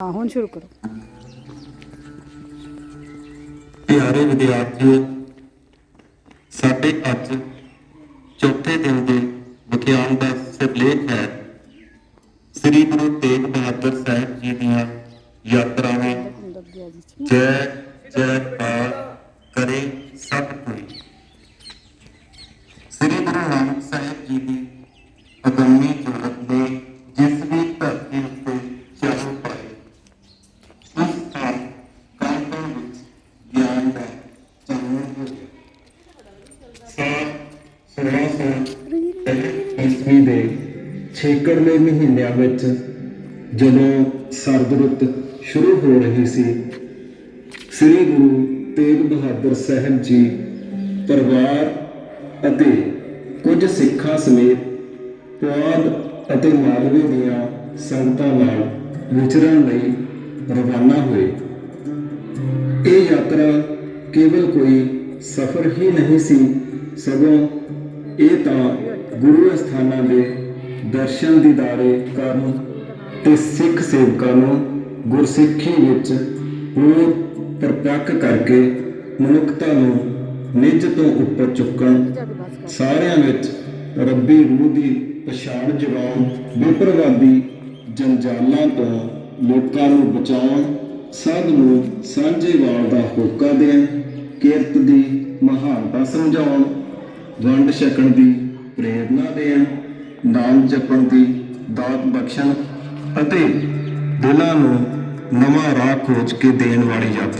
ਹਾਂ ਹੁਣ ਸ਼ੁਰੂ ਕਰੋ ਪਿਆਰੇ ਵਿਦਿਆਰਥੀਓ ਸਾਡੇ ਅੱਜ ਚੌਥੇ ਦਿਨ ਦੇ ਵਿਗਿਆਨ ਦਾ ਸਿਰਲੇਖ ਹੈ ਸ੍ਰੀ ਗੁਰੂ ਤੇਗ ਬਹਾਦਰ ਸਾਹਿਬ ਜੀ ਦੀਆਂ ਯਾਤਰਾਵਾਂ ਕੁੰਦਕ ਗਿਆ ਜੀ ਜੈ ਜੈ ਪਾਲ ਕਰੇ ਸਭ ਕੋਈ ਸ੍ਰੀ ਗੁਰੂ ਨਾਨਕ ਸਾਹਿਬ ਜੀ ਦੀ ਅਗੰਮੀ ਦਾ ਚਾਨਣ ਹੋ ਗਿਆ ਸਾਲ 1600 ਈਸਵੀ ਦੇ ਛੇਕੜਵੇਂ ਮਹੀਨਿਆਂ ਵਿੱਚ ਜਦੋਂ ਸਰਦ ਰੁੱਤ ਸ਼ੁਰੂ ਹੋ ਰਹੀ ਸੀ, ਸ੍ਰੀ ਗੁਰੂ ਤੇਗ ਬਹਾਦਰ ਸਾਹਿਬ ਜੀ ਪਰਿਵਾਰ ਅਤੇ ਕੁਝ ਸਿੱਖਾਂ ਸਮੇਤ ਪੁਆਧ ਅਤੇ ਮਾਲਵੇ ਦੀਆਂ ਸੰਗਤਾਂ ਨਾਲ ਵਿਚਰਨ ਲਈ ਰਵਾਨਾ ਹੋਏ। ਕੇਵਲ ਕੋਈ ਸਫ਼ਰ ਹੀ ਨਹੀਂ ਸੀ, ਸਗੋਂ ਇਹ ਤਾਂ ਗੁਰੂ ਅਸਥਾਨਾਂ ਦੇ ਦਰਸ਼ਨ ਦੀਦਾਰੇ ਕਰਨ ਤੇ ਸਿੱਖ ਸੇਵਕਾਂ ਨੂੰ ਗੁਰਸਿੱਖੀ ਵਿੱਚ ਹੋਰ ਪ੍ਰਤੱਖ ਕਰਕੇ ਮਨੁੱਖਤਾ ਨੂੰ ਨਿੱਜ ਤੋਂ ਉੱਪਰ ਚੁੱਕਣ, ਸਾਰਿਆਂ ਵਿੱਚ ਰੱਬੀ ਰੂਹ ਦੀ ਪਛਾਣ ਜਗਾਉਣ ਵਿਪਰਵਾਦੀ ਜੰਜਾਲਾਂ ਤੋਂ ਲੋਕਾਂ ਨੂੰ ਬਚਾਉਣ ਸਭ ਨੂੰ ਸਾਂਝੇ ਵਾਲ ਦਾ ਹੋਕਾ ਦੇਣ, ਕਿਰਤ ਦੀ ਮਹਾਨਤਾ ਸਮਝਾਉਣ, ਵੰਡ ਛਕਣ ਦੀ ਪ੍ਰੇਰਨਾ ਦੇਣ, ਨਾਮ ਜਪਣ ਦੀ ਦਾਤ ਬਖਸ਼ਣ ਅਤੇ ਦਿਲਾਂ ਨੂੰ ਨਵਾਂ ਰਾਹ ਖੋਜ ਕੇ ਦੇਣ ਵਾਲੀ ਯਾਤਰਾ।